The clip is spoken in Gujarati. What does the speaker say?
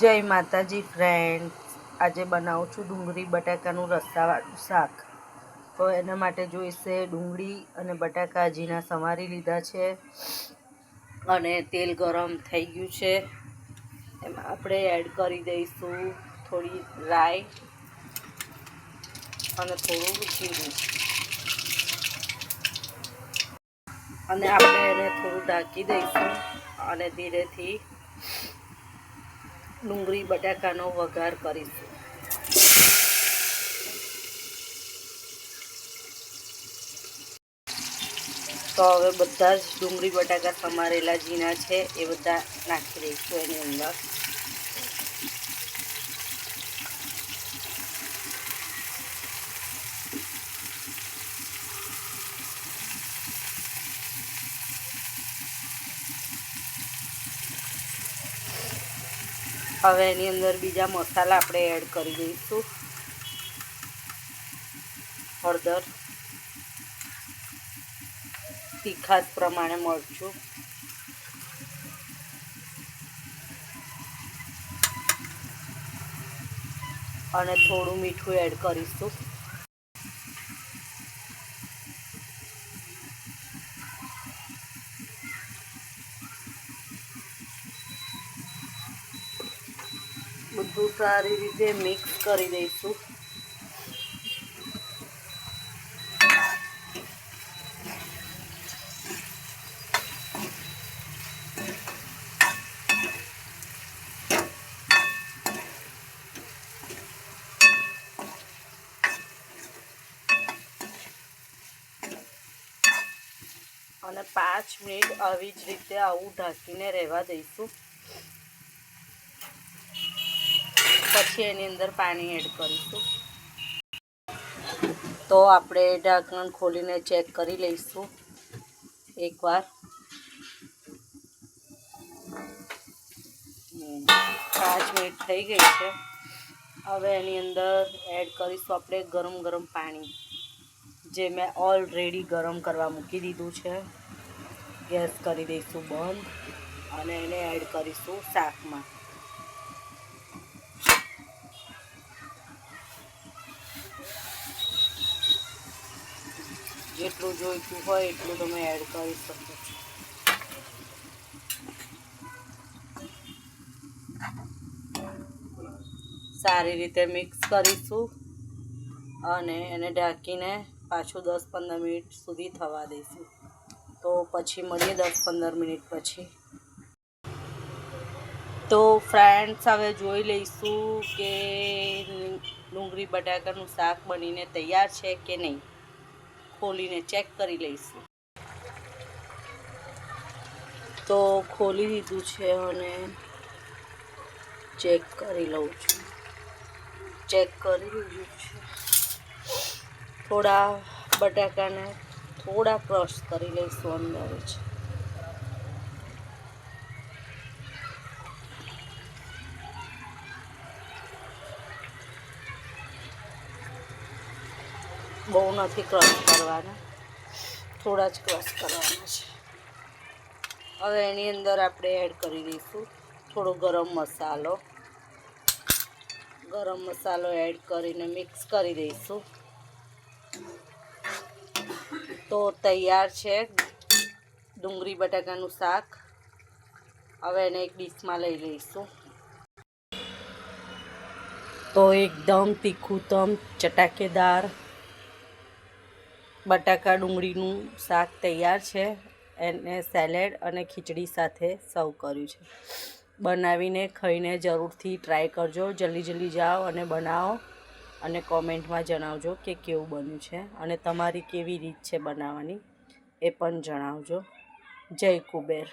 જય માતાજી ફ્રેન્ડ આજે બનાવું છું ડુંગળી, બટાકાનું રસાવાળું શાક. તો એના માટે જોઈશે ડુંગળી અને બટાકા જીના સમારી લીધા છે. અને તેલ ગરમ થઈ ગયું છે. એમાં આપણે એડ કરી દઈશું થોડી રાઈ અને થોડું જીરું. અને આપણે એને થોડું ઢાંકી દઈશું અને ધીરેથી ડુંગળી, બટાકાનો વઘાર કરીશું. તો હવે બધા જ ડુંગળી, બટાકા સમારેલા ઝીણા છે, એ બધા નાખી દઈશું એની અંદર. હવે એની અંદર બીજા મસાલા આપણે એડ કરી દઈશું. હળદર, તીખાસ પ્રમાણે મરચું. અને થોડું મીઠું એડ કરીશું. બધું સારી રીતે મિક્સ કરી દઈશું. અને પાંચ મિનિટ આવી જ રીતે આવું ઢાંકીને રહેવા દઈશું. પછી એની અંદર પાણી એડ કરીશું. તો આપણે ઢાંકણ ખોલીને ચેક કરી લઈશું. એકવાર. પાંચ મિનિટ થઈ ગઈ છે. હવે એની અંદર એડ કરીશું આપણે ગરમ ગરમ પાણી, જે મેં ઓલરેડી ગરમ કરવા મૂકી દીધું છે. ગેસ કરી દઈશું બંધ અને એને એડ કરીશું શાકમાં. જેટલું જોઈતું હોય એટલું તમે એડ કરી શકો છો. સારી રીતે મિક્સ કરીશું અને એને ઢાંકીને પાછું દસ પંદર મિનિટ સુધી થવા દઈશું. તો પછી મળીએ દસ પંદર મિનિટ પછી. તો ફ્રેન્ડ્સ હવે જોઈ લઈશું કે ડુંગળી બટાકાનું શાક બનીને તૈયાર છે કે નહીં. ખોલીને ચેક કરી લઈશું. તો ખોલી દીધું છે અને ચેક કરી લઉં છું. ચેક કરી લીધું છે. થોડા બટાકાને થોડા ક્રશ કરી લઈશું અંદર જ. બહુ નથી ક્રશ કરવાના. થોડા જ ક્રશ કરવાના છે. હવે એની અંદર આપણે એડ કરી દઈશું. થોડો ગરમ મસાલો. ગરમ મસાલો એડ કરીને મિક્સ કરી દઈશું. તો તૈયાર છે ડુંગળી બટાકાનું શાક. હવે એને એક ડીશમાં લઈ લઈશું. તો એકદમ તીખું તમ ચટાકેદાર બટાકા ડુંગળીનું શાક તૈયાર છે. એને સેલેડ અને ખીચડી સાથે સર્વ કર્યું છે. બનાવીને ખાઈને જરૂરથી ટ્રાય કરજો. જલ્દી જલ્દી જાઓ અને બનાવો અને કોમેન્ટમાં જણાવજો કે કેવું બન્યું છે અને તમારી કેવી રીત છે બનાવવાની એ પણ જણાવજો. જય કુબેર.